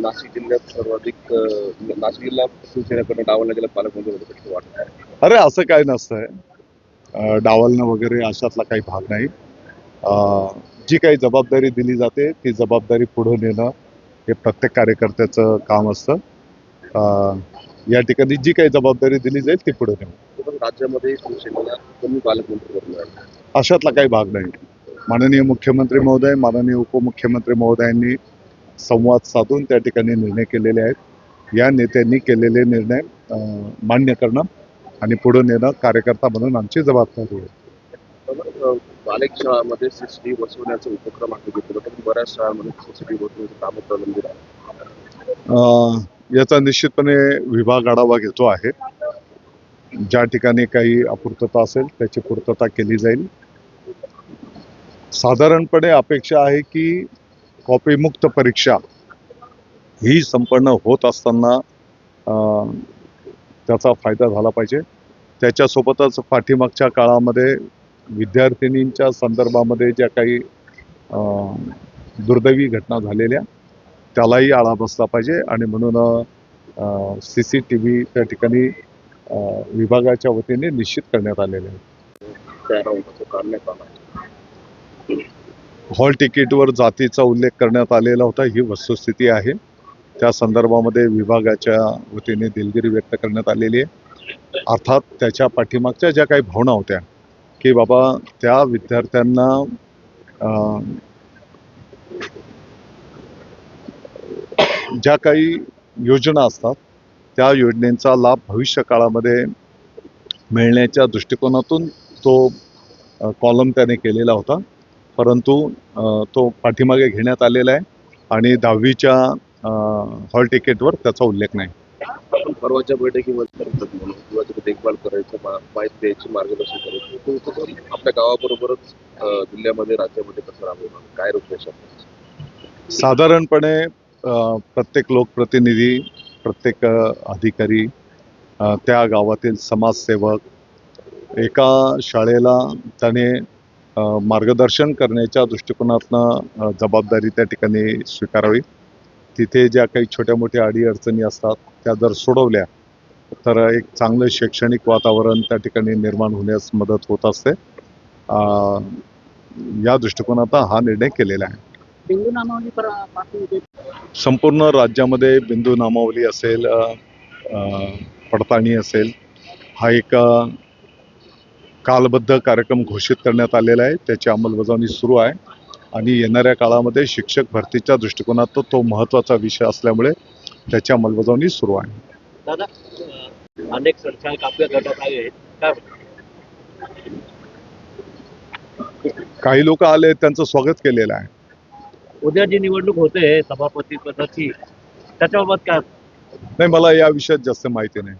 नाशिक जिल्ह्यात सर्वाधिक अ, नाशिक जिल्हा शिवसेनेकडनं डावलला गेला पालकमंत्री होतं कसं वाटतं अरे असं काय नसतंय. डावलणं वगैरे अशातला काही भाग नाही. जी काही जबाबदारी दिली जाते ती जबाबदारी पुढे नेणं हे प्रत्येक कार्यकर्त्याचं काम असतं. या ठिकाणी जी काही जबाबदारी दिली जाईल ती पुढे पण राज्यामध्ये शिवसेनेला कमी पालकमंत्री अशातला काही भाग नाही. माननीय मुख्यमंत्री महोदय माननीय उपमुख्यमंत्री महोदयांनी संवाद साधून त्या ठिकाणी निर्णय केलेले आहेत. या नेत्यांनी केलेले निर्णय मान्य करणं आणि पुढे नेणं कार्यकर्ता म्हणून आमची जबाबदारी आहे. अनेक शाळांमध्ये सीसीटीव्ही बसवण्याचा उपक्रम आहे घेतला पण बऱ्याच शाळांमध्ये सीसीटीव्ही बसवण्याचं काम प्रलंबित आहे अं, याचा निश्चितपणे विभाग आढावा घेतो आहे. ज्या ठिकाणी काही अपूर्तता असेल त्याची पूर्तता केली जाईल. साधारणपणे अपेक्षा आहे की कॉपीमुक्त परीक्षा ही संपन्न होत असताना त्याचा फायदा झाला पाहिजे. त्याच्यासोबतच पाठीमागच्या काळामध्ये विद्यार्थिनींच्या संदर्भामध्ये ज्या काही दुर्दैवी घटना झालेल्या त्यालाही आळा बसला पाहिजे आणि म्हणून सी सी टी व्ही त्या ठिकाणी विभागाच्या वतीने निश्चित करण्यात आलेले आहे त्या राऊंडचं काढण्यात आलं हॉल तिकीटवर जातीचा उल्लेख करण्यात आलेला होता. ही वस्तुस्थिती आहे. त्या संदर्भामध्ये विभागाच्या वतीने दिलगिरी व्यक्त करण्यात आलेली आहे. अर्थात त्याच्या पाठीमागच्या ज्या काही भावना होत्या की बाबा त्या विद्यार्थ्यांना ज्या काही योजना असतात त्या योजनेचा लाभ भविष्य काळामध्ये मिळण्याच्या दृष्टिकोनातून तो कॉलम त्याने केलेला होता. परंतु तो पाठीमागे घेण्यात आलेला आहे आणि दहावीच्या हॉल तिकीटवर त्याचा उल्लेख नाही. परवाच्या बैठकीमध्ये किंवा त्याची देखभाल करायचं मा- माहिती द्यायची मार्गदर्शन करायचं आपल्या गावाबरोबरच जिल्ह्यामध्ये राज्यामध्ये कसं राबवणार काय रूपरेषा साधारणपणे प्रत्येक लोकप्रतिनिधी प्रत्येक अधिकारी त्या गावातील समाजसेवक एका शाळेला त्याने मार्गदर्शन करण्याच्या दृष्टिकोनातनं जबाबदारी त्या ठिकाणी स्वीकारावी. तिथे ज्या काही छोट्या मोठ्या अडीअडचणी असतात त्या जर सोडवल्या तर एक चांगलं शैक्षणिक वातावरण त्या ठिकाणी निर्माण होण्यास मदत होत असते. या दृष्टिकोनातून हा निर्णय केलेला आहे. संपूर्ण राज्यामध्ये बिंदू नामावली असेल पडताळणी असेल हा एक कालबद्ध कार्यक्रम घोषित करण्यात आलेला आहे. त्याची अंमलबजावणी सुरू आहे. आणि येणाऱ्या काळामध्ये शिक्षक भरतीच्या दृष्टिकोनात तो महत्त्वाचा विषय असल्यामुळे त्याची अंमलबजावणी सुरू आहे. दादा अनेक आपल्या गटात काही लोक आले त्यांचं स्वागत केलेलं आहे. उद्या जी निवडणूक होते सभापती पदाची त्याच्याबाबत काय? नाही मला या विषयात जास्त माहिती नाही.